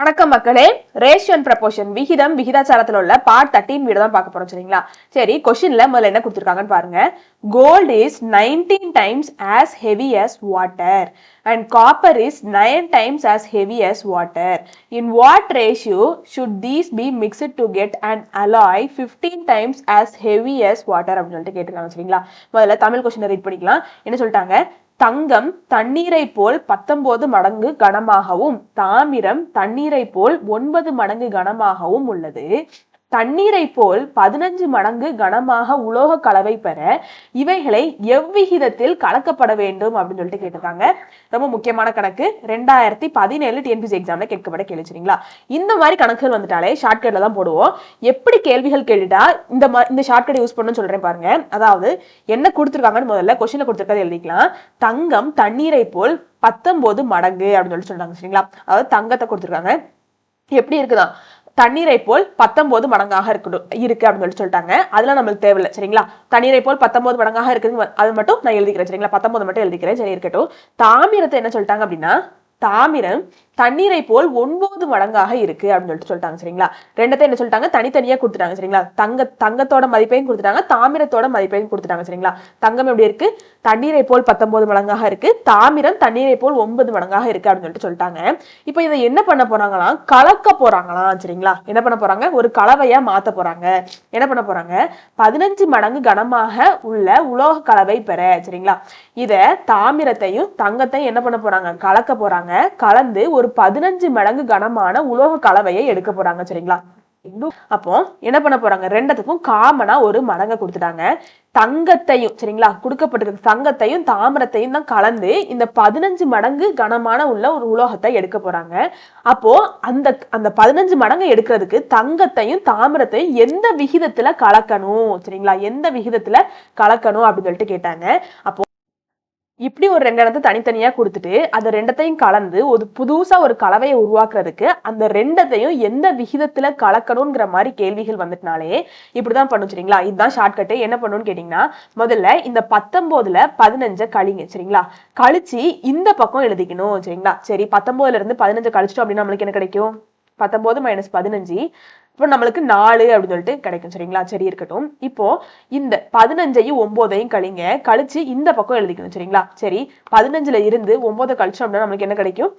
வணக்கம் மக்களே. Ration and proportion விகிதம் விகிதாச்சாரத்தில் உள்ள பார்ட் தேர்ட்டின் வீடு தான் பார்க்க போறோம் சரிங்களா? சரி கொஸ்டின்ல முதல்ல என்ன கொடுத்துருக்காங்கன்னு பாருங்க. Gold is nineteen times as heavy as water and copper is nine times as heavy as water in what ratio should these be mixed to get and alloy fifteen times as heavy as water அப்படின்னு சொல்லிட்டு கேட்டிருக்காங்க சரிங்களா? முதல்ல தமிழ் கொஸ்டினை read பண்ணிக்கலாம். என்ன சொல்லிட்டாங்க? தங்கம் தண்ணீரை போல் பத்தொன்பது மடங்கு கனமாகவும் தாமிரம் தண்ணீரை போல் ஒன்பது மடங்கு கனமாகவும் உள்ளது. தண்ணீரை போல் பதினஞ்சு மடங்கு கனமாக உலோக கலவை பெற இவைகளை எவ்விகிதத்தில் கலக்கப்பட வேண்டும் அப்படின்னு சொல்லிட்டு கேட்டிருக்காங்க. ரொம்ப முக்கியமான கணக்கு. ரெண்டாயிரத்தி பதினேழு டிஎன்பிசி எக்ஸாம்ல கேட்கப்பட கேள்வி சரிங்களா? இந்த மாதிரி கணக்குகள் வந்துட்டாலே ஷார்ட்கட்ல தான் போடுவோம். எப்படி கேள்விகள் கேட்டுட்டா இந்த மா- இந்த ஷார்ட்கட் யூஸ் பண்ணணும்னு சொல்றேன் பாருங்க. அதாவது என்ன கொடுத்துருக்காங்கன்னு முதல்ல கொஸ்டினை கொடுத்துருக்கதை எழுதிக்கலாம். தங்கம் தண்ணீரை போல் பத்தொன்பது மடங்கு அப்படின்னு சொல்லிட்டு சொல்றாங்க சரிங்களா? அதாவது தங்கத்தை கொடுத்துருக்காங்க. எப்படி இருக்குதான் தண்ணீரை போல் பத்தொன்பது மடங்காக இருக்கணும் இருக்கு அப்படின்னு சொல்லி சொல்லிட்டாங்க. அதெல்லாம் நம்மளுக்கு தேவையில்லை சரிங்களா? தண்ணீரை போல் பத்தொன்பது மடங்காக இருக்குன்னு அது மட்டும் நான் எழுதிக்கிறேன் சரிங்களா? பத்தொன்பது மட்டும் எழுதிக்கிறேன் சரி இருக்கட்டும். தாமிரத்தை என்ன சொல்லிட்டாங்க அப்படின்னா தாமிரம் தண்ணீரை போல் ஒன்பது மடங்காக இருக்கு அப்படின்னு சொல்லிட்டு சொல்லிட்டாங்க சரிங்களா? ரெண்டத்தை என்ன சொல்லிட்டாங்க? தனித்தனியா கொடுத்துட்டாங்க சரிங்களா? தங்க தங்கத்தோட மதிப்பையும் கொடுத்துட்டாங்க தாமிரத்தோட மதிப்பையும் கொடுத்துட்டாங்க சரிங்களா? தங்கம் எப்படி இருக்கு? தண்ணீரை போல் பத்தொன்பது மடங்காக இருக்கு தாமிரம் தண்ணீரை போல் ஒன்பது மடங்காக இருக்கு அப்படின்னு சொல்லிட்டு சொல்லிட்டாங்க. இப்போ இதை என்ன பண்ண போறாங்களாம் கலக்க போறாங்களாம் சரிங்களா? என்ன பண்ண போறாங்க? ஒரு கலவையா மாத்த போறாங்க. என்ன பண்ண போறாங்க? பதினஞ்சு மடங்கு கனமாக உள்ள உலோக கலவை பெற சரிங்களா? இத தாமிரத்தையும் தங்கத்தையும் என்ன பண்ண போறாங்க? கலக்க போறாங்க. கலந்து ஒரு பதினஞ்சு மடங்கு கனமான உலோக கலவையை எடுக்க போறாங்க சரிங்களா? அப்போ என்ன பண்ண போறாங்க? ரெண்டத்துக்கும் காமனா ஒரு மடங்கை கொடுத்துட்டாங்க. தங்கத்தையும் சரிங்களா? கொடுக்கப்பட்டிருக்க தங்கத்தையும் தாமிரத்தையும் தான் கலந்து இந்த பதினஞ்சு மடங்கு கனமான உள்ள ஒரு உலோகத்தை எடுக்க போறாங்க. அப்போ அந்த அந்த பதினஞ்சு மடங்கு எடுக்கிறதுக்கு தங்கத்தையும் தாமிரத்தையும் எந்த விகிதத்துல கலக்கணும் சரிங்களா? எந்த விகிதத்துல கலக்கணும் அப்படின்னு சொல்லிட்டு கேட்டாங்க. அப்போ இப்படி ஒரு ரெண்டு இடத்த தனித்தனியாக கொடுத்துட்டு அந்த ரெண்டத்தையும் கலந்து ஒரு புதுசாக ஒரு கலவையை உருவாக்குறதுக்கு அந்த ரெண்டத்தையும் எந்த விகிதத்தில் கலக்கணுங்கிற மாதிரி கேள்விகள் வந்துட்டனாலே இப்படிதான் பண்ணும் சரிங்களா? இதுதான் ஷார்ட்கட்டு என்ன பண்ணணும்னு கேட்டிங்கன்னா முதல்ல இந்த பத்தொம்போதில் பதினஞ்சை கழிங்க சரிங்களா? கழிச்சு இந்த பக்கம் எழுதிக்கணும் சரிங்களா? சரி பத்தொம்போதுலேருந்து பதினஞ்சு கழிச்சிட்டோம் அப்படின்னா நம்மளுக்கு என்ன கிடைக்கும்? பத்தொம்போது மைனஸ் பதினஞ்சு. இப்போ நம்மளுக்கு நாலு அப்படின்னு சொல்லிட்டு கிடைக்கும் சரிங்களா? சரி இருக்கட்டும். இப்போ இந்த பதினஞ்சையும் ஒன்பதையும் கழிங்க. கழிச்சு இந்த பக்கம் எழுதிக்கணும் சரிங்களா? சரி பதினஞ்சுல இருந்து ஒன்பதை கழிச்சோம் அப்படின்னா நம்மளுக்கு என்ன கிடைக்கும்?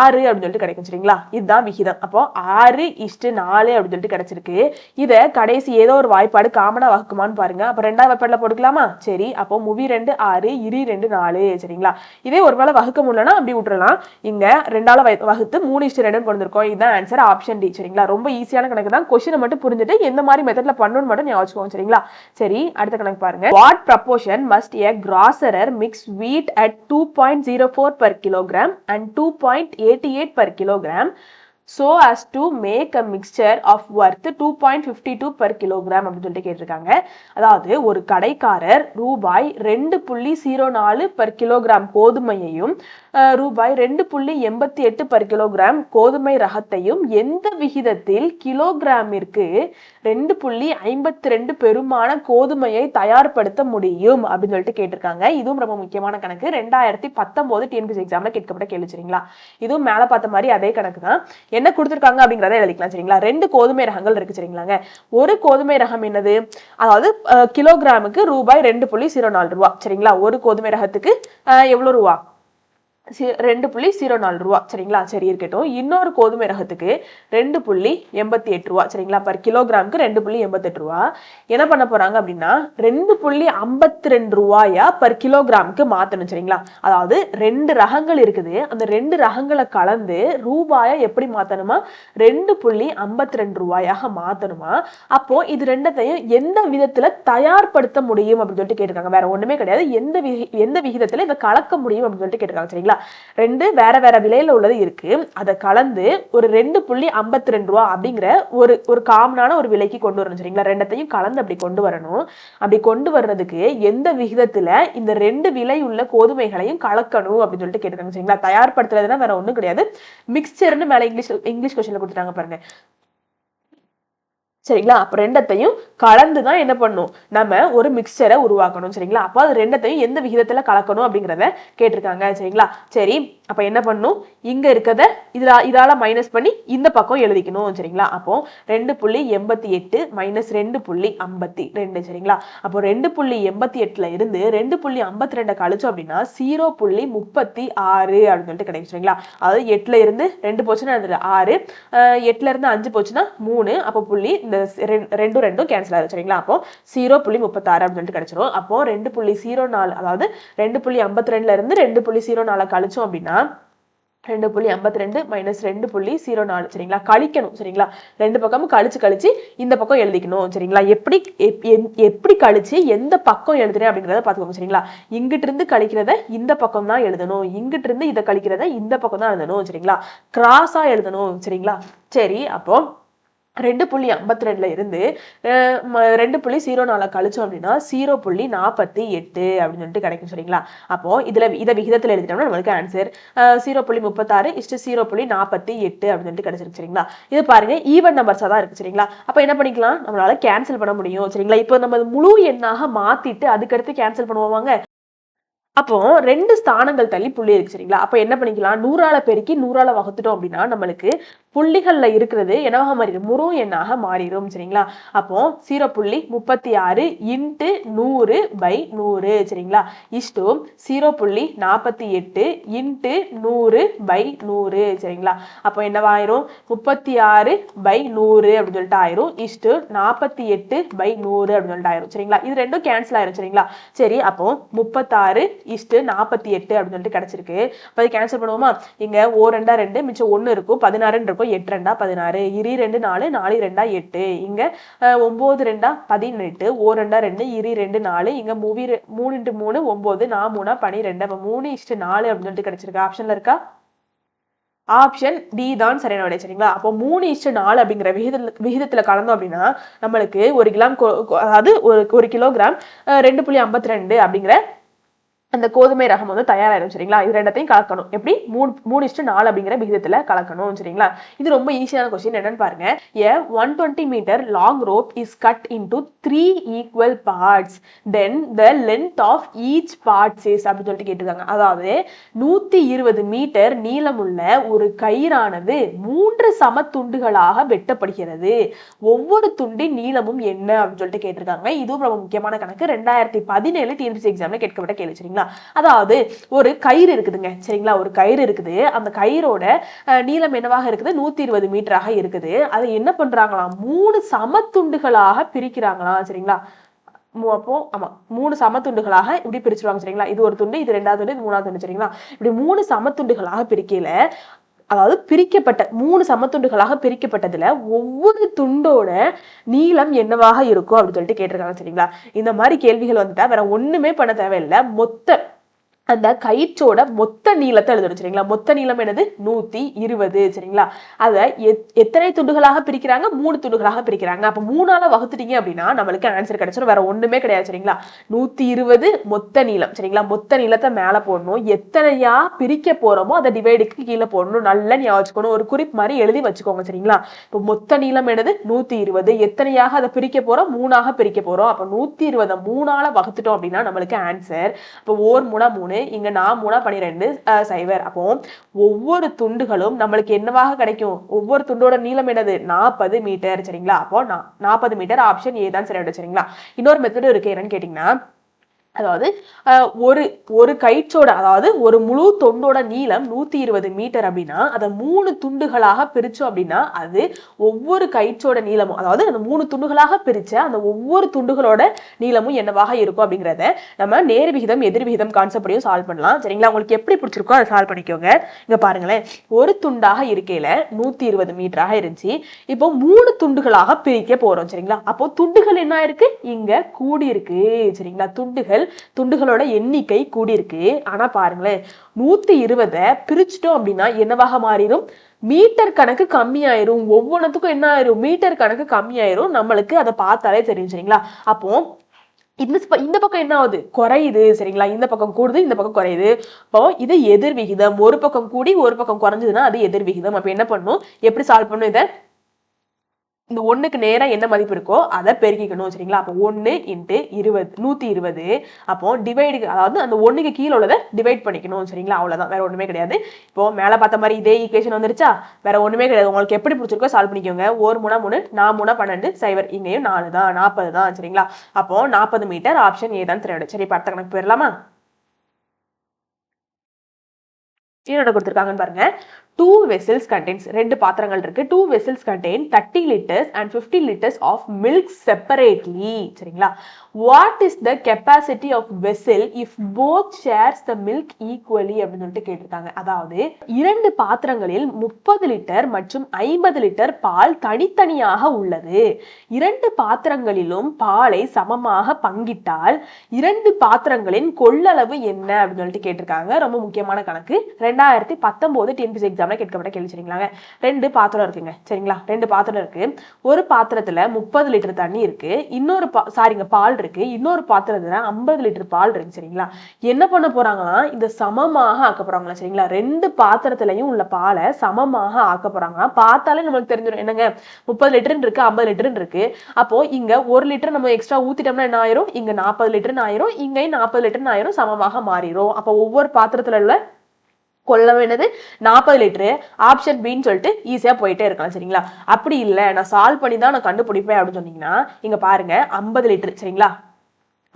ஆறு அப்படின்னு சொல்லிட்டு கிடைக்கும் சரிங்களா? இதுதான் விகிதம். அப்போ ஆறு இஷ்டு நாலு அப்படின்னு சொல்லிட்டு கிடைச்சிருக்கு. இதை கடைசி ஏதோ ஒரு வாய்ப்பாடு காமனா வகுக்குமான்னு பாருங்க. அப்போ ரெண்டாவது வாய்ப்பாடுல போட்டுக்கலாமா? சரி. அப்போ முவி ரெண்டு ஆறு இரு ரெண்டு நாலு. சரிங்களா? இதே ஒரு வேளை வகுக்க முடியலன்னா அப்படி விட்டுறலாம். இங்க ரெண்டாவது வகுத்து மூணு இஷ்டு ரெண்டுன்னு கொண்டிருக்கோம் இதுதான் ஆன்சர் ஆப்ஷன் டி சரிங்களா? ரொம்ப ஈஸியான கணக்கு தான். கொஸ்டினை மட்டும் புரிஞ்சுட்டு எந்த மாதிரி மெத்தட்ல பண்ணணும்னு மட்டும் ஞாபகம் சரிங்களா? சரி அடுத்த கணக்கு பாருங்க. What proportion must a grocer mix wheat at two point zero four per kilogram and two point eighty per per kilogram so as to make a mixture of worth two point fifty two per kilogram அப்படின்னு சொல்லிட்டு கேட்டிருக்காங்க. அதாவது ஒரு கடைக்காரர் ரூபாய் ரெண்டு புள்ளி zero நாலு பர் கிலோகிராம் கோதுமையையும் ரூபாய் ரெண்டு புள்ளி எண்பத்தி எட்டு பர் கிலோகிராம் கோதுமை ரகத்தையும் எந்த விகிதத்தில் கிலோகிராமிற்கு ரெண்டு புள்ளி ஐம்பத்தி ரெண்டு பெருமான கோதுமையை தயார்படுத்த முடியும்? அப்படின்னு சொல்லிட்டு கேட்டிருக்காங்க. இதுவும் ரொம்ப முக்கியமான கணக்கு. ரெண்டாயிரத்தி பத்தொன்பது டிஎன்பிசி எக்ஸாம்ல கேட்கப்பட்ட கேள்வி சரிங்களா? இதுவும் மேல பார்த்த மாதிரி அதே கணக்கு தான். என்ன கொடுத்துருக்காங்க அப்படிங்கிறத எழுதிக்கலாம் சரிங்களா? ரெண்டு கோதுமை ரகங்கள் இருக்கு சரிங்களாங்க. ஒரு கோதுமை ரகம் என்னது? அதாவது கிலோகிராமுக்கு ரூபாய் ரெண்டு புள்ளி ஜீரோ நாலு ரூபா சரிங்களா? ஒரு கோதுமை ரகத்துக்கு அஹ், எவ்வளவு ரூபா? ரெண்டு புள்ளி ஜீரோ நாலு ரூபா. சரிங்களா? சரி இருக்கட்டும். இன்னொரு கோதுமை ரகத்துக்கு ரெண்டு புள்ளி எண்பத்தி எட்டு ரூபா. சரிங்களா? பர் கிலோகிராமுக்கு ரெண்டு புள்ளி எண்பத்தெட்டு ரூபா. என்ன பண்ண போறாங்க அப்படின்னா ரெண்டு புள்ளி ஐம்பத்தி ரெண்டு ரூபாயா பர் கிலோகிராமுக்கு மாற்றணும் சரிங்களா? அதாவது ரெண்டு ரகங்கள் இருக்குது. அந்த ரெண்டு ரகங்களை கலந்து ரூபாயை எப்படி மாற்றணுமா ரெண்டு புள்ளி ஐம்பத்தி ரெண்டு ரூபாயாக மாற்றணுமா அப்போ இது ரெண்டத்தையும் எந்த விதத்தில் தயார்படுத்த முடியும் அப்படின்னு சொல்லிட்டு கேட்டிருக்காங்க. வேற ஒன்றுமே கிடையாது. எந்த விகி எந்த விகிதத்தில் இதை கலக்க முடியும் அப்படின்னு சொல்லிட்டு கேட்டிருக்காங்க. சரிங்களா? ரெண்டு வேற வேற விலையில உள்ளது இருக்கு. அதை கலந்து ஒரு ரெண்டு புள்ளி ஐம்பத்தி ரெண்டு ரூபா அப்படிங்கிற ஒரு ஒரு காமனான ஒரு விலைக்கு கொண்டு வரணும். சரிங்களா? ரெண்டத்தையும் கலந்து அப்படி கொண்டு வரணும். அப்படி கொண்டு வர்றதுக்கு எந்த விகிதத்துல இந்த ரெண்டு விலை உள்ள கோதுமைகளையும் கலக்கணும் அப்படின்னு சொல்லிட்டு கேட்டிருக்காங்க. சரிங்களா? தயார்படுத்துறதுன்னா வேற ஒண்ணும் கிடையாது. மிக்சர்னு மேல இங்கிலீஷ் இங்கிலீஷ் கொஸ்டின்ல கொடுத்துட்டாங்க பாருங்க. சரிங்களா? அப்ப ரெண்டத்தையும் கலந்து தான் என்ன பண்ணும்? நம்ம ஒரு மிக்சரை உருவாக்கணும் சரிங்களா? அப்போ அது ரெண்டத்தையும் எந்த விகிதத்தில் கலக்கணும் அப்படிங்கிறத கேட்டிருக்காங்க சரிங்களா? சரி அப்போ என்ன பண்ணும்? இங்கே இருக்கிறத இதில் இதால் மைனஸ் பண்ணி இந்த பக்கம் எழுதிக்கணும் சரிங்களா? அப்போ ரெண்டு புள்ளி எண்பத்தி எட்டு மைனஸ் ரெண்டு புள்ளி ஐம்பத்தி ரெண்டு சரிங்களா? அப்போ ரெண்டு புள்ளி எண்பத்தி எட்டில் இருந்து ரெண்டு புள்ளி ஐம்பத்தி ரெண்டை கழிச்சோம் அப்படின்னா ஜீரோ புள்ளி முப்பத்தி ஆறு அப்படின்னு சொல்லிட்டு கிடைக்கும் சரிங்களா? அதாவது எட்டில் இருந்து ரெண்டு போச்சுன்னா அதுல ஆறு. எட்டில் இருந்து அஞ்சு போச்சுன்னா மூணு. அப்போ புள்ளி இந்த ரெண்டு- ரெண்டும் ரெண்டும் கேன்சல் ஆகுது சரிங்களா? அப்போ ஜீரோ புள்ளி முப்பத்தாறு அப்படின்னு சொல்லிட்டு கிடைச்சிரும். அப்போ ரெண்டு புள்ளி ஜீரோ நாலு அதாவது ரெண்டு புள்ளி ஐம்பத்தி ரெண்டுல இருந்து ரெண்டு புள்ளி ஜீரோ நாலு கழிச்சோம் அப்படின்னா ரெண்டு புள்ளி ஐம்பத்தி ரெண்டு மைனஸ் ரெண்டு புள்ளி ஜீரோ நாலு. சரிங்களா? கழிக்கணும். சரிங்களா? ரெண்டு பக்கமும் கழிச்சு கழிச்சு இந்த பக்கம் எழுதிக்கணும். சரிங்களா? எப்படி எப்- எந்- எப்படி கழிச்சு எந்த பக்கம் எழுதுறேன் அப்படிங்கிறத பார்த்துக்கோங்க. சரிங்களா? இங்கிட்டு இருந்து கழிக்கிறத இந்த பக்கம் தான் எழுதணும். இங்கிட்டு இருந்து இதை கழிக்கிறத இந்த பக்கம் தான் எழுதணும். சரிங்களா? கிராஸா எழுதணும். சரிங்களா? சரி அப்போ ரெண்டு புள்ளி ஐம்பத்தி ரெண்டுல இருந்து ம- ரெண்டு புள்ளி ஜீரோ நாலு கழிச்சோம் அப்படின்னா ஜீரோ புள்ளி நாற்பத்தி எட்டு அப்படின்னு சொல்லிட்டு கிடைக்கும் சரிங்களா? அப்போ இதுல இதை விகிதத்தில் எழுதிட்டோம்னா நம்மளுக்கு ஆன்சர் ஜீரோ புள்ளி முப்பத்தாறு இஷ்டு ஜீரோ புள்ளி நாற்பத்தி எட்டு அப்படின்னு சொல்லிட்டு கிடைச்சிருக்கு சரிங்களா? இது பாருங்க ஈவன் நம்பர்ஸா தான் இருக்கு சரிங்களா? அப்போ என்ன பண்ணிக்கலாம்? நம்மளால கேன்சல் பண்ண முடியும் சரிங்களா? இப்போ நம்ம முழு எண்ணாக மாத்திட்டு அதுக்கடுத்து கேன்சல் பண்ணுவாங்க அப்போ ரெண்டு ஸ்தானங்கள் தள்ளி புள்ளி இருக்கு சரிங்களா? அப்போ என்ன பண்ணிக்கலாம்? நூறால பெருக்கி நூறால வகுத்துட்டோம் அப்படின்னா நம்மளுக்கு புள்ளிகள்ல இருக்கிறது என்னவாக மாறிடும்? முரு எண்ணாக மாறிடும் சரிங்களா? அப்போ சீரோ புள்ளி முப்பத்தி ஆறு இன்ட்டு நூறு பை நூறு சரிங்களா? இஷ்டு சீரோ புள்ளி நாற்பத்தி எட்டு இன்ட்டு நூறு பை நூறு சரிங்களா? அப்போ என்னவாயிரும்? முப்பத்தி ஆறு பை நூறு அப்படின்னு சொல்லிட்டு ஆயிரும். இஷ்டு நாற்பத்தி எட்டு பை நூறு அப்படின்னு சொல்லிட்டு ஆயிரும் சரிங்களா? இது ரெண்டும் கேன்சல் ஆயிரும் சரிங்களா? சரி அப்போ முப்பத்தாறு இஷ்டு நாற்பத்தி எட்டு அப்படின்னு சொல்லிட்டு கிடைச்சிருக்கு. அப்போ அது கேன்சல் பண்ணுவோமா? இங்க ஓ ரெண்டா ரெண்டு மிச்சம் ஒன்று இருக்கும். பதினாறுன்னு இருக்கும். எட்டு ரெண்டா பதினாறு. இரு ரெண்டு நாலு நாலு ரெண்டா எட்டு. இங்க அஹ், ரெண்டா பதினெட்டு. ஓ ரெண்டா ரெண்டு இரு ரெண்டு நாலு. இங்க மூவி மூணு இன்ட்டு மூணு ஒம்பது நான் மூணா பனிரெண்டு. அப்போ மூணு இஷ்டு நாலு அப்படின்னு சொல்லிட்டு கிடைச்சிருக்கு. ஆப்ஷன்ல இருக்கா? ஆப்ஷன் டி தான் சரியான விடை சரிங்களா? அப்போ மூணு இஷ்டு நாலு அப்படிங்கிற விகிதத்தில் விகிதத்துல கலந்தோம் அப்படின்னா நம்மளுக்கு ஒரு கிலாம் அதாவது ஒரு ஒரு கிலோகிராம் அஹ், ரெண்டு புள்ளி ஐம்பத்தி ரெண்டு அப்படிங்கிற அந்த கோதுமை ரகம் வந்து தயாராயிடும் சரிங்களா? இது ரெண்டத்தையும் கலக்கணும். எப்படி? மூணு மூணு இஷ்டு நாலு அப்படிங்கிற விகிதத்துல கலக்கணும் சரிங்களா? இது ரொம்ப ஈஸியான கொஸ்டின் என்னன்னு பாருங்க. A one twenty metre long rope is cut into three equal parts then the length of each parts is அப்படின்னு சொல்லிட்டு கேட்டிருக்காங்க. அதாவது நூத்தி இருபது மீட்டர் நீளமுள்ள ஒரு கயிறானது மூன்று சமத்துண்டுகளாக வெட்டப்படுகிறது. ஒவ்வொரு துண்டின் நீளமும் என்ன? அப்படின்னு சொல்லிட்டு கேட்டிருக்காங்க. இதுவும் ரொம்ப முக்கியமான கணக்கு. ரெண்டாயிரத்தி பதினேழு டிஎன்பிசி எக்ஸாம்ல கேட்கப்பட்ட கேள்வி சரிங்களா? அதாவது ஒரு கயிறு இருக்குதுங்க. சரிங்களா? ஒரு கயிறு இருக்குது. அந்த கயிறோட நீளம் என்னவாக இருக்குது? நூத்தி இருபது மீட்டராக இருக்குது. அதை என்ன பண்றாங்களாம்? மூணு சமத்துண்டுகளாக பிரிக்கிறாங்களாம். சரிங்களா? அப்போ ஆமா மூணு சமத்துண்டுகளாக இப்படி பிரிச்சிருவாங்க. சரிங்களா? இது ஒரு துண்டு இது ரெண்டாவது துண்டு இது மூணாவது துண்டு. சரிங்களா? இப்படி மூணு சமத்துண்டுகளாக பிரிக்கையில அதாவது பிரிக்கப்பட்ட மூணு சமத்துண்டுகளாக பிரிக்கப்பட்டதுல ஒவ்வொரு துண்டோட நீளம் என்னவாக இருக்கும் அப்படின்னு சொல்லிட்டு கேட்டிருக்காங்க சரிங்களா? இந்த மாதிரி கேள்விகள் வந்துட்டா வேற ஒண்ணுமே பண்ண தேவையில்லை. மொத்த அந்த கயிற்றோட மொத்த நீளத்தை எழுதணும் சரிங்களா? மொத்த நீளம் என்னது? நூத்தி இருபது சரிங்களா? அதை எத்- எத்தனை துண்டுகளாக பிரிக்கிறாங்க? மூணு துண்டுகளாக பிரிக்கிறாங்க. அப்ப மூணால வகுத்துட்டீங்க அப்படின்னா நம்மளுக்கு ஆன்சர் கிடைச்சிடும் வேற ஒண்ணுமே கிடையாது சரிங்களா? நூத்தி இருபது மொத்த நீளம் சரிங்களா? மொத்த நீளத்தை மேல போடணும். எத்தனையா பிரிக்க போறோமோ அதை டிவைடுக்கு கீழே போடணும். நல்லா ஞாபகம் வச்சுக்கணும். ஒரு குறிப்பு மாதிரி எழுதி வச்சுக்கோங்க சரிங்களா? இப்போ மொத்த நீளம் என்னது? நூத்தி இருபது. எத்தனையாக அதை பிரிக்க போறோம்? மூணாக பிரிக்க போறோம். அப்ப நூத்தி இருபதை மூணால வகுத்துட்டோம் அப்படின்னா நம்மளுக்கு ஆன்சர் இப்போ ஓர் மூணா மூணு இங்க நான் மூணா பன்னிரெண்டு சைவர். அப்போ ஒவ்வொரு துண்டுகளும் நம்மளுக்கு என்னவாக கிடைக்கும்? ஒவ்வொரு துண்டோட நீளம் என்னது? நாற்பது மீட்டர் சரிங்களா? அப்போ நாற்பது மீட்டர் ஆப்ஷன் ஏ தான் சரி சரிங்களா? இன்னொரு மெத்தடும் இருக்கு என்னன்னு கேட்டீங்கன்னா அதாவது ஒரு ஒரு கயிற்றோட அதாவது ஒரு முழு தொண்டோட நீளம் நூற்றி இருபது மீட்டர் அப்படின்னா அதை மூணு துண்டுகளாக பிரித்தோம் அப்படின்னா அது ஒவ்வொரு கயிற்றோட நீளமும் அதாவது அந்த மூணு துண்டுகளாக பிரித்த அந்த ஒவ்வொரு துண்டுகளோட நீளமும் என்னவாக இருக்கும் அப்படிங்கிறத நம்ம நேர் விகிதம் எதிர் விகிதம் கான்செப்டையும் சால்வ் பண்ணலாம். சரிங்களா? உங்களுக்கு எப்படி பிடிச்சிருக்கோ அதை சால்வ் பண்ணிக்கோங்க. இங்கே பாருங்களேன். ஒரு துண்டாக இருக்கையில் நூற்றி இருபது மீட்டராக இருந்துச்சு. இப்போ மூணு துண்டுகளாக பிரிக்க போகிறோம் சரிங்களா? அப்போ துண்டுகள் என்ன இருக்கு இங்கே கூடி இருக்கு சரிங்களா? துண்டுகள் துண்டுகளோட எண்ணிக்கை கூடி இருக்கு ஆனா பாருங்களேன் நூத்தி இருபதை பிரிச்சுட்டோம் அப்படின்னா என்னவாக மாறிடும்? மீட்டர் கணக்கு கம்மியாயிரும். ஒவ்வொன்றத்துக்கும் என்ன ஆயிரும்? மீட்டர் கணக்கு கம்மியாயிரும். நம்மளுக்கு அதை பார்த்தாலே தெரியும் சரிங்களா? அப்போ இந்த இந்த பக்கம் என்ன ஆகுது? குறையுது சரிங்களா? இந்த பக்கம் கூடுது இந்த பக்கம் குறையுது. அப்போ இது எதிர் விகிதம். ஒரு பக்கம் கூடி ஒரு பக்கம் குறைஞ்சதுன்னா அது எதிர் விகிதம். அப்போ என்ன பண்ணும்? எப்படி சால்வ் பண்ணும் இதை? இந்த ஒண்ணுக்கு நேரா என்ன மதிப்பு இருக்கோ அதை பெருக்கிக்கணும் சரிங்களா? அப்போ ஒண்ணு இன்ட்டு இருபது நூத்தி இருபது. அப்போ டிவைடு அதாவது அந்த ஒண்ணுக்கு கீழே உள்ளதை டிவைட் பண்ணிக்கணும் சரிங்களா? அவ்வளவுதான். வேற ஒண்ணுமே கிடையாது. இப்போ மேல பார்த்த மாதிரி இதே ஈக்குவேஷன் வந்துருச்சா? வேற ஒண்ணுமே கிடையாது. உங்களுக்கு எப்படி பிடிச்சிருக்கோ சால்வ் பண்ணிக்கோங்க. ஒரு மூணா மூணு நான் மூணா பன்னெண்டு சைவர் இங்கேயும் நாலு தான் நாற்பது தான் சரிங்களா? அப்போ நாற்பது மீட்டர் ஆப்ஷன் ஏ தான் தெரியும் சரி இப்போ அடுத்த கணக்கு போயிடலாமா? என்னோட கொடுத்துருக்காங்கன்னு பாருங்க. டூ வெசல்ஸ் கண்டெயின்ஸ் ரெண்டு பாத்திரங்கள் இருக்கு. Two vessels contain thirty litres and fifty litres of milk separately சரிங்களா? What is the capacity of vessel if both shares the milk equally அப்படின்னு சொல்லிட்டு கேட்டிருக்காங்க. அதாவது இரண்டு பாத்திரங்களில் முப்பது லிட்டர் மற்றும் ஐம்பது லிட்டர் பால் தனித்தனியாக உள்ளது. இரண்டு பாத்திரங்களிலும் பாலை சமமாக பங்கிட்டால் இரண்டு பாத்திரங்களின் கொள்ளளவு என்ன அப்படின்னு சொல்லிட்டு கேட்டிருக்காங்க. ரொம்ப முக்கியமான கணக்கு. ரெண்டாயிரத்தி பத்தொன்பது டிஎன்பிசி எக்ஸாம்ல கேட்கப்பட்ட கேள்வி சரிங்களாங்க. ரெண்டு பாத்திரம் இருக்குங்க சரிங்களா? ரெண்டு பாத்திரம் இருக்கு. ஒரு பாத்திரத்துல முப்பது லிட்டர் தண்ணி இருக்கு. இன்னொரு பா சாரிங்க பால் இருக்கு. இன்னொரு பாத்திரத்துல ஐம்பது லிட்டர் பால் இருக்கு சரிங்களா? என்ன பண்ண போறாங்கன்னா இந்த சமமாக ஆக்க போறாங்களா சரிங்களா? ரெண்டு பாத்திரத்துலயும் உள்ள பாலை சமமாக ஆக்க போறாங்க பார்த்தாலே நம்மளுக்கு தெரிஞ்சிடும். என்னங்க? முப்பது லிட்டர் இருக்கு ஐம்பது லிட்டர் இருக்கு. அப்போ இங்க ஒரு லிட்டர் நம்ம எக்ஸ்ட்ரா ஊத்திட்டோம்னா என்ன ஆயிரும்? இங்க நாற்பது லிட்டர் ஆயிரும். இங்கேயும் நாற்பது லிட்டர்னு ஆயிரும். சமமாக மாறிடும் அப்போ ஒவ்வொரு பாத்திரத்துல உள்ள கொள்ள வேண்டியது நாற்பது லிட்டரு ஆப்ஷன் பின்னு சொல்லிட்டு ஈஸியாக போயிட்டே இருக்கலாம் சரிங்களா? அப்படி இல்லை நான் சால்வ் பண்ணி தான் நான் கண்டுபிடிப்பேன் அப்படின்னு சொன்னீங்கன்னா இங்கே பாருங்கள் ஐம்பது லிட்டரு சரிங்களா?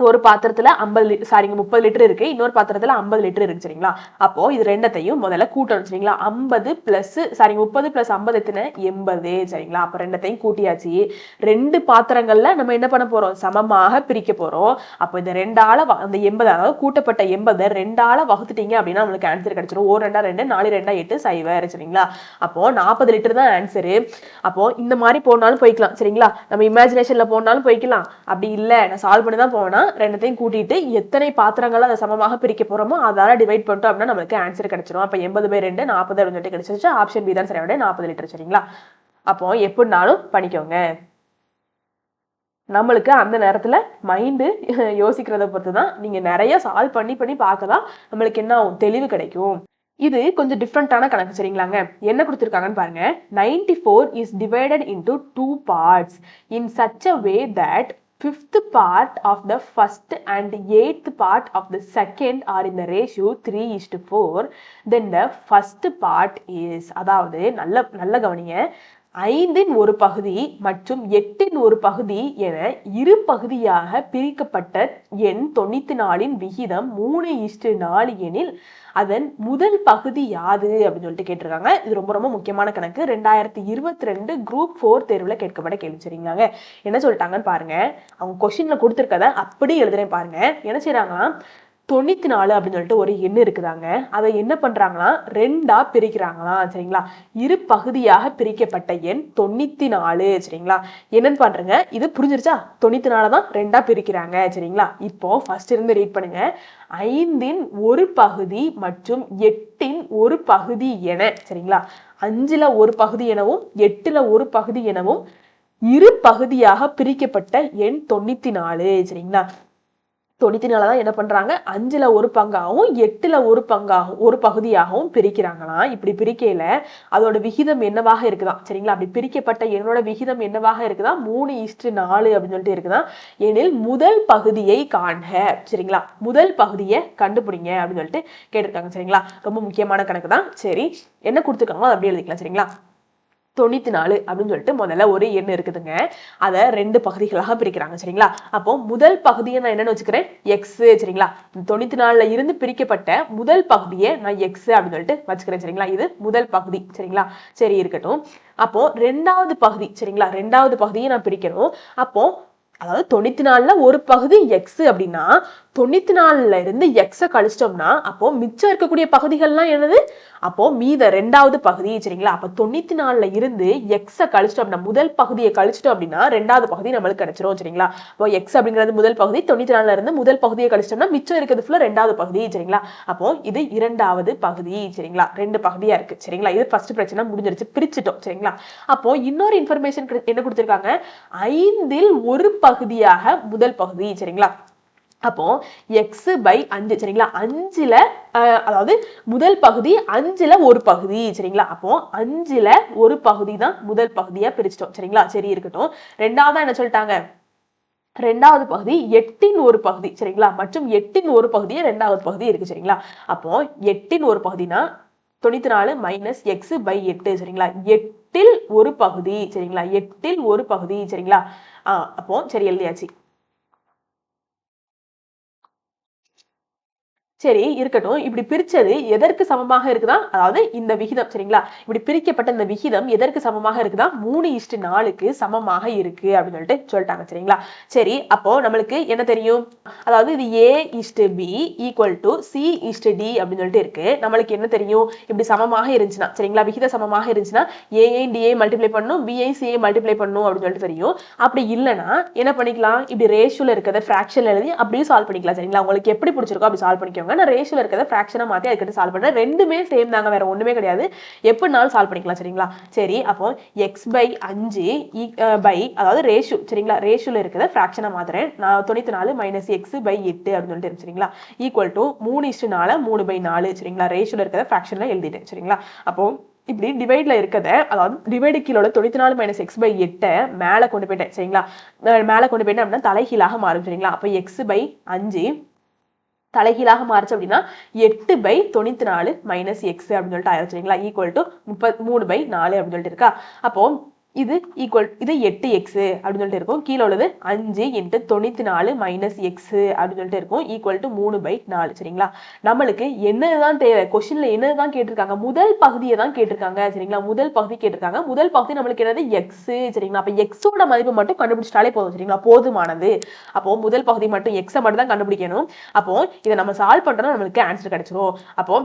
ஒரு பாத்திரத்துல ஐம்பது சாரிங்க முப்பது லிட்டர் இருக்கு. இன்னொரு பாத்திரத்துல ஐம்பது லிட்டர் இருக்கு சரிங்களா? அப்போ இது ரெண்டத்தையும் முதல்ல கூட்டணும் சரிங்களா? ஐம்பது பிளஸ் சாரிங்க முப்பது பிளஸ் ஐம்பது எத்தனை? எண்பது சரிங்களா? அப்ப ரெண்டத்தையும் கூட்டியாச்சு. ரெண்டு பாத்திரங்கள்ல நம்ம என்ன பண்ண போறோம்? சமமாக பிரிக்க போறோம். அப்போ இந்த ரெண்டால வ- அந்த எண்பது அதாவது கூட்டப்பட்ட எண்பது ரெண்டால வகுத்துட்டீங்க அப்படின்னா நம்மளுக்கு ஆன்சர் கிடைச்சிடும் ஒரு ரெண்டா ரெண்டு நாலு ரெண்டா எட்டு சைவர் சரிங்களா? அப்போ நாற்பது லிட்டர் தான் ஆன்சரு அப்போ இந்த மாதிரி போனாலும் போய்க்கலாம் சரிங்களா? நம்ம இமேஜினேஷன்ல போனாலும் போய்க்கலாம். அப்படி இல்ல. நான் சால்வ் பண்ணி தான் போனா ரெண்டத்தையும் கூட்டிட்டு எத்தனை பாத்திரங்கள் அதை சமமாக பிரிக்க போறோமோ அதால டிவைட் பண்ணிட்டோம் அப்படின்னா நம்மளுக்கு ஆன்சர் கிடைச்சிடும் அப்ப எண்பது பை ரெண்டு நாற்பது அப்படின்னு சொல்லிட்டு கிடைச்சிருச்சு. ஆப்ஷன் பி தான் சரியான நாற்பது லிட்டர் சரிங்களா? அப்போ எப்படினாலும் பண்ணிக்கோங்க. நம்மளுக்கு அந்த நேரத்தில் மைண்டு யோசிக்கிறத பொறுத்து தான் நீங்கள் நிறைய சால்வ் பண்ணி பண்ணி பார்க்கலாம். நம்மளுக்கு என்ன ஆகும்? தெளிவு கிடைக்கும். இது கொஞ்சம் டிஃப்ரெண்ட்டான கணக்கு சரிங்களாங்க? என்ன கொடுத்துருக்காங்கன்னு பாருங்க. 94 four is divided into two parts in such a way that fifth part of the first and eighth part of the second are in the ratio three is to four then the first part is அதாவது நல்ல நல்ல கவனிங்க. ஐந்தின் ஒரு பகுதி மற்றும் எட்டின் ஒரு பகுதி என இரு பகுதியாக பிரிக்கப்பட்ட எண் தொண்ணூத்தி நாலின் விகிதம் மூணு இஷ்டு நாலு எனில் அதன் முதல் பகுதி யாது அப்படின்னு சொல்லிட்டு கேட்டிருக்காங்க. இது ரொம்ப ரொம்ப முக்கியமான கணக்கு. ரெண்டாயிரத்தி இருபத்தி ரெண்டு குரூப் ஃபோர் தேர்வுல கேட்கப்பட்ட கேள்வி சரிங்களாங்க. என்ன சொல்லிட்டாங்கன்னு பாருங்க. அவங்க கொஸ்டின்ல கொடுத்துருக்கத அப்படி எழுதுறேன் பாருங்க. என்ன செய்யறாங்கன்னா தொண்ணூத்தி நாலு அப்படின்னு சொல்லிட்டு ஒரு எண் இருக்குதாங்க. அதை என்ன பண்றாங்கன்னா ரெண்டா பிரிக்கிறாங்களாம் சரிங்களா? இரு பகுதியாக பிரிக்கப்பட்ட எண் தொண்ணூத்தி நாலு சரிங்களா? என்னன்னு பண்றேங்க இது புரிஞ்சிருச்சா? தொண்ணூத்தி நாலு தான் ரெண்டா பிரிக்கிறாங்க சரிங்களா? இப்போ ஃபர்ஸ்ட் இருந்து ரீட் பண்ணுங்க. ஐந்தின் ஒரு பகுதி மற்றும் எட்டின் ஒரு பகுதி என சரிங்களா? அஞ்சுல ஒரு பகுதி எனவும் எட்டுல ஒரு பகுதி எனவும் இரு பகுதியாக பிரிக்கப்பட்ட எண் தொண்ணூத்தி நாலு சரிங்களா? தொண்ணூத்தி நாலு தான் என்ன பண்ணுறாங்க அஞ்சில் ஒரு பங்காகவும் எட்டில் ஒரு பங்காகவும் ஒரு பகுதியாகவும் பிரிக்கிறாங்களாம் இப்படி பிரிக்கையில் அதோட விகிதம் என்னவாக இருக்குதான் சரிங்களா? அப்படி பிரிக்கப்பட்ட என்னோட விகிதம் என்னவாக இருக்குதா? மூணு இஸ்டு நாலு அப்படின்னு சொல்லிட்டு இருக்குதான் எனில் முதல் பகுதியை காண்க. சரிங்களா? முதல் பகுதியை கண்டுபிடிங்க அப்படின்னு சொல்லிட்டு கேட்டிருக்காங்க. சரிங்களா? ரொம்ப முக்கியமான கணக்கு தான் சரி என்ன கொடுத்துருக்காங்களோ அதை அப்படியே எழுதிக்கலாம். சரிங்களா? தொண்ணூத்தி நாலு அப்படின்னு சொல்லிட்டு முதல்ல ஒரு எண் இருக்குதுங்க. அதை ரெண்டு பகுதிகளாக பிரிக்கிறாங்க சரிங்களா? அப்போ முதல் பகுதியை நான் என்னன்னு வச்சுக்கிறேன் எக்ஸ் சரிங்களா? தொண்ணூத்தி நாலுல இருந்து பிரிக்கப்பட்ட முதல் பகுதியை நான் எக்ஸ் அப்படின்னு சொல்லிட்டு வச்சுக்கிறேன் சரிங்களா? இது முதல் பகுதி சரிங்களா? சரி இருக்கட்டும். அப்போ ரெண்டாவது பகுதி சரிங்களா? ரெண்டாவது பகுதியை நான் பிரிக்கணும். அப்போ அதாவது தொண்ணூத்தி நாலுல ஒரு பகுதி எக்ஸ் அப்படின்னா தொண்ணூத்தி நாலுல இருந்து எக்ஸை கழிச்சிட்டோம்னா அப்போ மிச்சம் இருக்கக்கூடிய பகுதிகள்லாம் என்னது? அப்போ மீத ரெண்டாவது பகுதி சரிங்களா? அப்ப தொண்ணூத்தி நாலுல இருந்து எக்ஸை கழிச்சிட்டோம்னா முதல் பகுதியை கழிச்சிட்டோம் அப்படின்னா ரெண்டாவது பகுதி நம்மளுக்கு கிடைச்சிரும் சரிங்களா? அப்போ எக்ஸ் அப்படிங்கிறது முதல் பகுதி தொண்ணூத்தி நாலுல இருந்து முதல் பகுதியை கழிச்சிட்டோம்னா மிச்சம் இருக்கிறது ஃபுல்லா ரெண்டாவது பகுதி சரிங்களா? அப்போ இது இரண்டாவது பகுதி சரிங்களா? ரெண்டு பகுதியா இருக்கு சரிங்களா? இது ஃபர்ஸ்ட் பிரச்சனை முடிஞ்சிருச்சு பிரிச்சுட்டோம் சரிங்களா? அப்போ இன்னொரு இன்ஃபர்மேஷன் என்ன கொடுத்துருக்காங்க? ஐந்தில் ஒரு பகுதியாக முதல் பகுதி சரிங்களா? அப்போ எக்ஸ் பை அஞ்சு சரிங்களா? அஞ்சுல அதாவது முதல் பகுதி அஞ்சுல ஒரு பகுதி சரிங்களா? அப்போ அஞ்சுல ஒரு பகுதி தான் முதல் பகுதியா பிரிச்சிட்டோம் சரிங்களா? சரி இருக்கட்டும். ரெண்டாவதாக என்ன சொல்லிட்டாங்க? ரெண்டாவது பகுதி எட்டின் ஒரு பகுதி சரிங்களா? மற்றும் எட்டின் ஒரு பகுதியே ரெண்டாவது பகுதி இருக்கு சரிங்களா? அப்போ எட்டின் ஒரு பகுதினா தொண்ணூத்தி நாலு மைனஸ் எக்ஸ் பை எட்டு சரிங்களா? எட்டில் ஒரு பகுதி சரிங்களா? எட்டில் ஒரு பகுதி சரிங்களா? ஆஹ் அப்போ சரி எழுதியாச்சு. சரி இருக்கட்டும். இப்படி பிரிச்சது எதற்கு சமமாக இருக்குதா? அதாவது இந்த விகிதம் சரிங்களா? இப்படி பிரிக்கப்பட்ட இந்த விகிதம் எதற்கு சமமாக இருக்குதா? மூணு இஷ்டு நாலுக்கு சமமாக இருக்கு அப்படின்னு சொல்லிட்டு சொல்லிட்டாங்க சரிங்களா? சரி அப்போ நம்மளுக்கு என்ன தெரியும்? அதாவது இது A is to B equal to C is to D அப்படின்னு சொல்லிட்டு இருக்கு. நம்மளுக்கு என்ன தெரியும்? இப்படி சமமாக இருந்துச்சுன்னா சரிங்களா? விகித சமமாக இருந்துச்சுன்னா ஏஐ டிஏ மல்டிப்ளை பண்ணணும் பிஐ சிஏ மல்டிப்ளை பண்ணணும் அப்படின்னு சொல்லிட்டு தெரியும். அப்படி இல்லைன்னா என்ன பண்ணிக்கலாம்? இப்படி ரேஷியோல இருக்கிறத ஃப்ராக்ஷன் எழுதி அப்படியே சால்வ் பண்ணிக்கலாம் சரிங்களா? உங்களுக்கு எப்படி பிடிச்சிருக்கோ அப்படி சால்வ் பண்ணிக்கோங்க. நான் ரேஷியோவில் இருக்கிறத ஃப்ராக்ஷனாக மாற்றி அதுக்கிட்ட சால்வ் பண்ணுறேன் ரெண்டுமே சேம் தாங்க. வேறு ஒன்றுமே கிடையாது. எப்படினாலும் சால்வ் பண்ணிக்கலாம் சரிங்களா? சரி அப்போ எக்ஸ் பை அஞ்சு e, பை அதாவது ரேஷியோ சரிங்களா? ரேஷியோவில் இருக்கிறத ஃப்ராக்ஷனாக மாற்றுறேன் நான் தொண்ணூற்றி நாலு மைனஸ் எக்ஸ் பை எட்டு அப்படின்னு சொல்லிட்டு சரிங்களா? ஈக்குவல் டு மூணு இஷ்டு நாலு மூணு பை நாலு சரிங்களா? ரேஷியோவில் இருக்கிறத ஃப்ராக்ஷனில் எழுதிட்டேன் சரிங்களா? அப்போ இப்படி டிவைடில் இருக்கிறத அதாவது டிவைடு கீழோட தொண்ணூத்தி நாலு மைனஸ் எக்ஸ் பை எட்டை மேலே கொண்டு போயிட்டேன் சரிங்களா? மேலே கொண்டு போயிட்டேன் அப்படின்னா தலைகீழாக மாறும் சரிங்களா? அப்போ எக்ஸ் பை அஞ்சு தலைகீழாக மாறுச்சு அப்படின்னா எட்டு பை தொண்ணூத்தி நாலு மைனஸ் எக்ஸ் அப்படின்னு சொல்லிட்டு ஆயிரும் சரிங்களா? ஈக்குவல் டு முப்பத் மூணு பை நாலு அப்படின்னு சொல்லிட்டு இருக்கா? அப்போ இது ஈக்குவல் இது எட்டு எக்ஸு அப்படின்னு சொல்லிட்டு இருக்கும். கீழே உள்ளது அஞ்சு இன்ட்டு தொண்ணூற்றி நாலு மைனஸ் எக்ஸு அப்படின்னு சொல்லிட்டு இருக்கும். ஈக்குவல் டு மூணு பை நாலு சரிங்களா? நம்மளுக்கு என்னதான் தேவை? கொஸ்டின்ல என்னதுதான் கேட்டிருக்காங்க? முதல் பகுதியை தான் கேட்டிருக்காங்க சரிங்களா? முதல் பகுதி கேட்டிருக்காங்க. முதல் பகுதி நம்மளுக்கு என்னது? எக்ஸு சரிங்களா? அப்போ எக்ஸோட மதிப்பு மட்டும் கண்டுபிடிச்சிட்டாலே போதும் சரிங்களா? போதுமானது. அப்போ முதல் பகுதி மட்டும் எக்ஸை மட்டும் தான் கண்டுபிடிக்கணும். அப்போ இதை நம்ம சால்வ் பண்ணுறோம் நம்மளுக்கு ஆன்சர் கிடைச்சிரும். அப்போ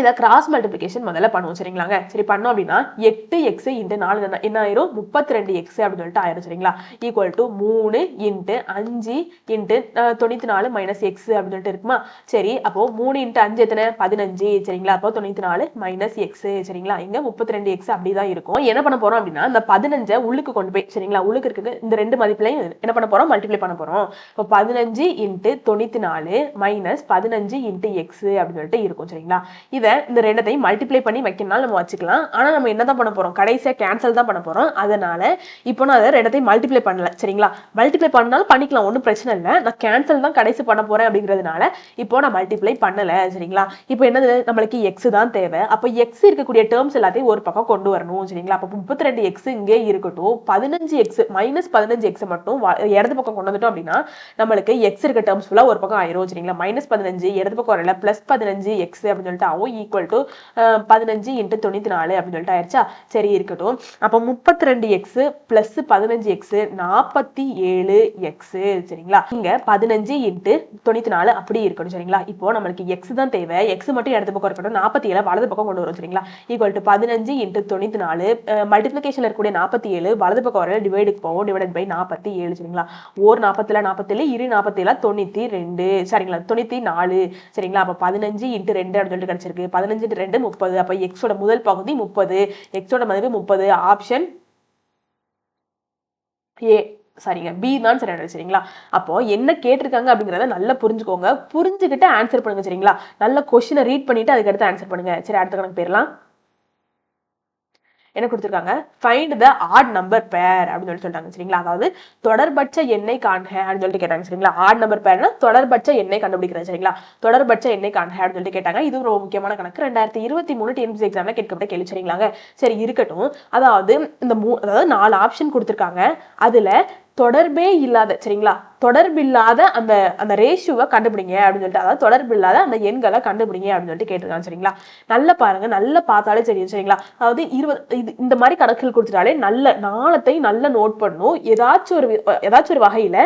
இதை கிராஸ் மல்டிபிகேஷன் முதல்ல பண்ணுவோம் சரிங்களாங்க? சரி பண்ணோம் அப்படின்னா எட்டு எக்ஸ் இன்ட்டு நாலு என்ன- ஆயிரும்? முப்பத்தி ரெண்டு எக்ஸ் அப்படின்னு சொல்லிட்டு ஆயிரும் சரிங்களா? ஈக்குவல் டு மூணு இன்ட்டு அஞ்சு இன்ட்டு தொண்ணூற்றி நாலு மைனஸ் எக்ஸ் அப்படின்னு சொல்லிட்டு இருக்குமா? சரி அப்போ மூணு இன்ட்டு அஞ்சு எத்தனை? பதினஞ்சு சரிங்களா? அப்போ தொண்ணூற்றி நாலு மைனஸ் எக்ஸ் சரிங்களா? இங்கே முப்பத்தி ரெண்டு எக்ஸ் அப்படிதான் இருக்கும். என்ன பண்ண போறோம் அப்படின்னா இந்த பதினஞ்சை உள்ளுக்கு கொண்டு போய் சரிங்களா? உள்ளுக்கு இருக்கு இந்த ரெண்டு மதிப்புலையும் என்ன பண்ண போறோம்? மல்டிப்ளை பண்ண போறோம். இப்போ பதினஞ்சு இன்ட்டு தொண்ணூற்றி நாலு மைனஸ் பதினஞ்சு இன்ட்டு எக்ஸ் அப்படின்னு சொல்லிட்டு இருக்கும் சரிங்களா? இதை இந்த ரெண்டத்தையும் மல்டிப்ளை பண்ணி வைக்கணும்னாலும் நம்ம வச்சுக்கலாம். ஆனால் நம்ம என்ன தான் பண்ண போகிறோம் கடைசியாக கேன்சல் தான் பண்ண போகிறோம் அதனால் இப்போ நான் அதை ரெண்டத்தையும் மல்டிப்ளை பண்ணல. சரிங்களா? மல்டிப்ளை பண்ணாலும் பண்ணிக்கலாம். ஒன்றும் பிரச்சனை இல்லை. நான் கேன்சல் தான் கடைசி பண்ண போகிறேன் அப்படிங்கிறதுனால இப்போ நான் மல்டிப்ளை பண்ணலை. சரிங்களா? இப்போ என்னது? நம்மளுக்கு எக்ஸ் தான் தேவை. அப்போ எக்ஸ் இருக்கக்கூடிய டேர்ம்ஸ் எல்லாத்தையும் ஒரு பக்கம் கொண்டு வரணும். சரிங்களா? அப்போ முப்பத்தி ரெண்டு எக்ஸ் இங்கே இருக்கட்டும். பதினஞ்சு எக்ஸ் மைனஸ் பதினஞ்சு எக்ஸ் மட்டும் இடது பக்கம் கொண்டு வந்துட்டோம் அப்படின்னா நம்மளுக்கு எக்ஸ் இருக்க டேர்ம்ஸ் ஃபுல்லாக ஒரு பக்கம் ஆயிரும். சரிங்களா? மைனஸ் பதினஞ்சு இடது பக்கம் வரல. ப்ளஸ் பதினஞ்சு எக்ஸ் அப்படின்னு சொல்லிட்டு ஆகும் ஈக்குவல் டு uh, பதினஞ்சு இன்ட்டு தொண்ணூற்றி நாலு அப்படின்னு சொல்லிட்டு ஆயிடுச்சா சரி இருக்கட்டும். அப்போ முப்பத்தி ரெண்டு எக்ஸு ப்ளஸ் பதினஞ்சு எக்ஸு நாற்பத்தி ஏழு எக்ஸு சரிங்களா? இங்க பதினஞ்சு இன்ட்டு தொண்ணூற்றி நாலு அப்படி இருக்கணும் சரிங்களா? இப்போ நம்மளுக்கு எக்ஸ் தான் தேவை. எக்ஸ் மட்டும் இடது பக்கம் இருக்கட்டும். நாற்பத்தி ஏழு வலது பக்கம் கொண்டு வரும் சரிங்களா? ஈக்குவல் டு பதினஞ்சு இன்ட்டு தொண்ணூற்றி நாலு மல்டிப்ளிகேஷன் இருக்கக்கூடிய நாற்பத்தி ஏழு வலது பக்கம் வர டிவைடுக்கு போவோம். டிவைட் பை நாற்பத்தி ஏழு சரிங்களா? ஒரு நாற்பத்தில் நாற்பத்தேழு இரு நாற்பத்தேழு தொண்ணூற்றி ரெண்டு சரிங்களா? தொண்ணூற்றி நாலு சரிங்களா? அப்போ பதினஞ்சு இன்ட்டு ரெண்டு அப்படின்னு சொல்லிட்டு கிடச்சிருக்கு. பதினஞ்சு ரெண்டு முப்பது. அப்போ எக்ஸோட முதல் பகுதி முப்பது. எக்ஸோட மதிப்பு முப்பது. ஆப்ஷன் ஏ சரிங்க. பி தான் சரி சரிங்களா? அப்போ என்ன கேட்டிருக்காங்க அப்படிங்கிறத நல்லா புரிஞ்சுக்கோங்க. புரிஞ்சுக்கிட்டு ஆன்சர் பண்ணுங்க சரிங்களா? நல்ல கொஸ்டினை ரீட் பண்ணிட்டு அதுக்கு அடுத்து ஆன்சர் பண்ணுங்க. சரி அடுத்த கணக்கு போயிடலாம். என்ன கொடுத்துருக்காங்க? ஃபைண்ட் த ஆட் நம்பர் பேர் அப்படின்னு சொல்லி சொல்லிட்டாங்க சரிங்களா? அதாவது தொடர்பட்ச எண்ணெய் காண்க அப்படின்னு சொல்லிட்டு கேட்டாங்க சரிங்களா? ஆட் நம்பர் பேர்னா தொடர்பட்ச எண்ணெய் கண்டுபிடிக்கிறது சரிங்களா? தொடர்பட்ச எண்ணெய் காண்க அப்படின்னு சொல்லிட்டு கேட்டாங்க. இது ரொம்ப முக்கியமான கணக்கு. ரெண்டாயிரத்தி இருபத்தி மூணு டிஎன்பிசி எக்ஸாம்ல கேட்கப்பட்ட கேள்வி சரிங்களாங்க? சரி இருக்கட்டும். அதாவது இந்த மூ அதாவது நாலு ஆப்ஷன் கொடுத்துருக்காங்க. அதுல தொடர்பே இல்லாத சரிங்களா? தொடர்பில்லாத அந்த அந்த ரேஷியோவை கண்டுபிடிங்க அப்படின்னு சொல்லிட்டு அதாவது தொடர்பில்லாத அந்த எண்களை கண்டுபிடிங்க அப்படின்னு சொல்லிட்டு கேட்டிருக்காங்க சரிங்களா? நல்லா பாருங்க நல்லா பார்த்தாலே தெரியும் சரிங்களா? அதாவது இருபது இது இந்த மாதிரி கணக்குகள் கொடுத்துட்டாலே நல்ல நாளத்தை நல்ல நோட் பண்ணணும். ஏதாச்சும் ஒரு ஏதாச்சும் ஒரு வகையில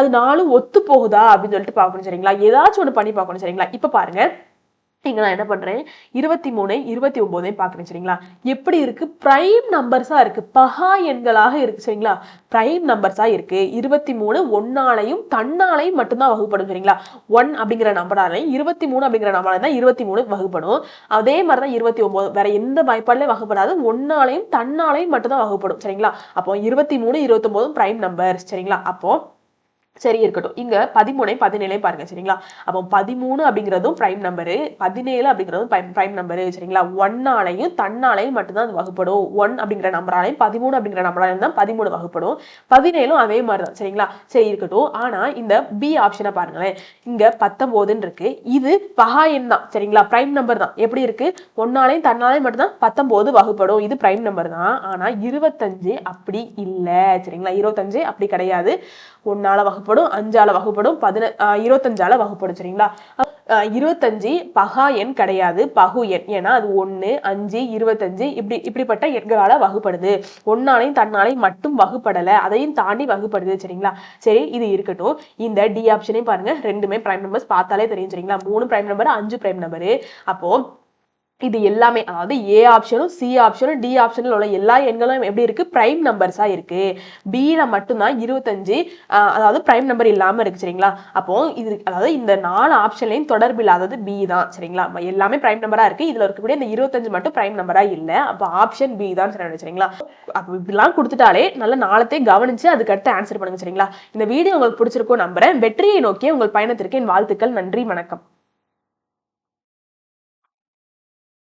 அது நாளும் ஒத்து போகுதா அப்படின்னு சொல்லிட்டு பார்க்கணும் சரிங்களா? ஏதாச்சும் ஒன்று பண்ணி பார்க்கணும் சரிங்களா? இப்போ பாருங்க. இங்க நான் என்ன பண்றேன்? இருபத்தி மூணு இருபத்தி ஒம்போதையும் பார்க்குறேன் சரிங்களா? எப்படி இருக்கு? பிரைம் நம்பர்ஸாக இருக்குது பகா எண்களாக இருக்கு சரிங்களா? ப்ரைம் நம்பர்ஸாக இருக்குது இருபத்தி மூணு ஒன்னாலையும் தன்னாலையும் மட்டும்தான் வகுப்படும் சரிங்களா? ஒன் அப்படிங்கிற நம்பராலையும் இருபத்தி மூணு அப்படிங்கிற நம்பராலையும் தான் இருபத்தி மூணு வகுப்படும். அதே மாதிரி தான் இருபத்தி ஒன்பது வேற எந்த பயப்பாடுலையும் வகுப்படாது. ஒன்னாலையும் தன்னாலையும் மட்டும்தான் வகுப்படும் சரிங்களா? அப்போ இருபத்தி மூணு இருபத்தி ப்ரைம் பிரைம் நம்பர் சரிங்களா? அப்போ சரி இருக்கட்டும். இங்க பதிமூணை பதினேழையும் பாருங்க சரிங்களா? அப்போ பதிமூணு அப்படிங்கிறதும் பிரைம் நம்பரு பதினேழு அப்படிங்கிறதும் பிரைம் நம்பரு சரிங்களா? ஒன்னாலையும் தன்னாலையும் மட்டும்தான் அது வகுப்படும். ஒன் அப்படிங்கிற நம்பராலையும் பதிமூணு அப்படிங்கிற நம்பராலையும் தான் பதிமூணு வகுப்படும். பதினேழும் அதே மாதிரி தான் சரிங்களா? சரி இருக்கட்டும். ஆனா இந்த பி ஆப்ஷனை பாருங்களேன். இங்க பத்தொன்பதுன்னு இருக்கு. இது பகா எண் தான் சரிங்களா? பிரைம் நம்பர் தான். எப்படி இருக்கு? ஒன்னாலையும் தன்னாலையும் மட்டும்தான் பத்தொன்பது வகுப்படும். இது பிரைம் நம்பர் தான். ஆனா இருபத்தஞ்சு அப்படி இல்லை சரிங்களா? இருபத்தஞ்சு அப்படி கிடையாது. ஒன்னால வகுப்படும் அஞ்சால வகுப்படும் பதின இருபத்தஞ்சால வகுப்படும் சரிங்களா? இருபத்தஞ்சு பகா எண் கிடையாது. பகு எண். ஏன்னா அது ஒன்று அஞ்சு இருபத்தஞ்சு இப்படி இப்படிப்பட்ட எண்களால் வகுப்படுது. ஒன்னாலையும் தன்னாலையும் மட்டும் வகுப்படலை. அதையும் தாண்டி வகுப்படுது சரிங்களா? சரி இது இருக்கட்டும். இந்த டி ஆப்ஷனையும் பாருங்க. ரெண்டுமே பிரைம் நம்பர்ஸ் பார்த்தாலே தெரியும் சரிங்களா? மூணு பிரைம் நம்பர் அஞ்சு பிரைம் நம்பரு அப்போ இது எல்லாமே அதாவது ஏ ஆப்ஷனும் சி ஆப்ஷனும் டி ஆப்ஷனில் உள்ள எல்லா எண்களும் எப்படி இருக்கு? ப்ரைம் நம்பர்ஸாக இருக்கு. பியில் மட்டும்தான் இருபத்தஞ்சு அதாவது ப்ரைம் நம்பர் இல்லாமல் இருக்கு சரிங்களா? அப்போ இது அதாவது இந்த நாலு ஆப்ஷன்லையும் தொடர்பு இல்லாதது பி தான் சரிங்களா? எல்லாமே ப்ரைம் நம்பராக இருக்கு. இதுல இருக்கக்கூடிய இந்த இருபத்தஞ்சு மட்டும் ப்ரைம் நம்பரா இல்லை. அப்போ ஆப்ஷன் பி தான் சரி சரிங்களா? அப்போ இப்படிலாம் கொடுத்துட்டாலே நல்ல நாளத்தையும் கவனிச்சு அதுக்கு அடுத்து ஆன்சர் பண்ணுங்க சரிங்களா? இந்த வீடியோ உங்களுக்கு பிடிச்சிருக்கும் நம்புறேன். வெற்றியை நோக்கி உங்கள் பயணத்திற்கு என் வாழ்த்துக்கள். நன்றி வணக்கம்.